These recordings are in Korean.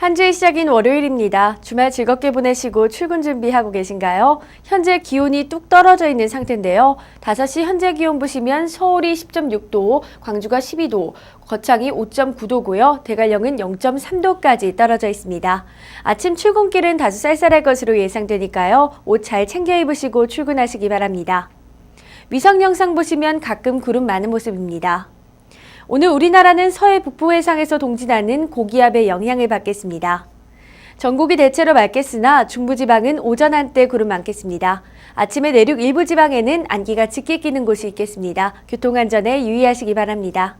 한 주의 시작인 월요일입니다. 주말 즐겁게 보내시고 출근 준비하고 계신가요? 현재 기온이 뚝 떨어져 있는 상태인데요. 5시 현재 기온 보시면 서울이 10.6도, 광주가 12도, 거창이 5.9도고요. 대관령은 0.3도까지 떨어져 있습니다. 아침 출근길은 다소 쌀쌀할 것으로 예상되니까요. 옷 잘 챙겨 입으시고 출근하시기 바랍니다. 위성 영상 보시면 가끔 구름 많은 모습입니다. 오늘 우리나라는 서해 북부 해상에서 동진하는 고기압의 영향을 받겠습니다. 전국이 대체로 맑겠으나 중부지방은 오전 한때 구름 많겠습니다. 아침에 내륙 일부 지방에는 안개가 짙게 끼는 곳이 있겠습니다. 교통안전에 유의하시기 바랍니다.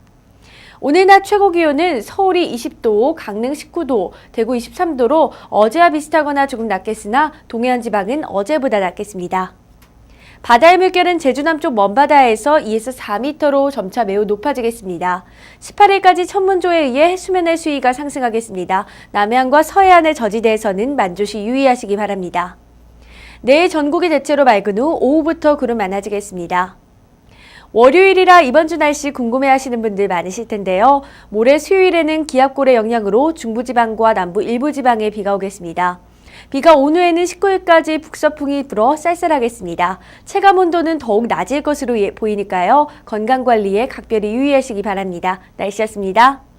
오늘 낮 최고 기온은 서울이 20도, 강릉 19도, 대구 23도로 어제와 비슷하거나 조금 낮겠으나 동해안 지방은 어제보다 낮겠습니다. 바다의 물결은 제주 남쪽 먼바다에서 2에서 4m로 점차 매우 높아지겠습니다. 18일까지 천문조에 의해 수면의 수위가 상승하겠습니다. 남해안과 서해안의 저지대에서는 만조시 유의하시기 바랍니다. 내일 전국이 대체로 맑은 후 오후부터 구름 많아지겠습니다. 월요일이라 이번 주 날씨 궁금해하시는 분들 많으실 텐데요. 모레 수요일에는 기압골의 영향으로 중부지방과 남부 일부 지방에 비가 오겠습니다. 비가 온 후에는 19일까지 북서풍이 불어 쌀쌀하겠습니다. 체감 온도는 더욱 낮을 것으로 예- 보이니까요. 건강 관리에 각별히 유의하시기 바랍니다. 날씨였습니다.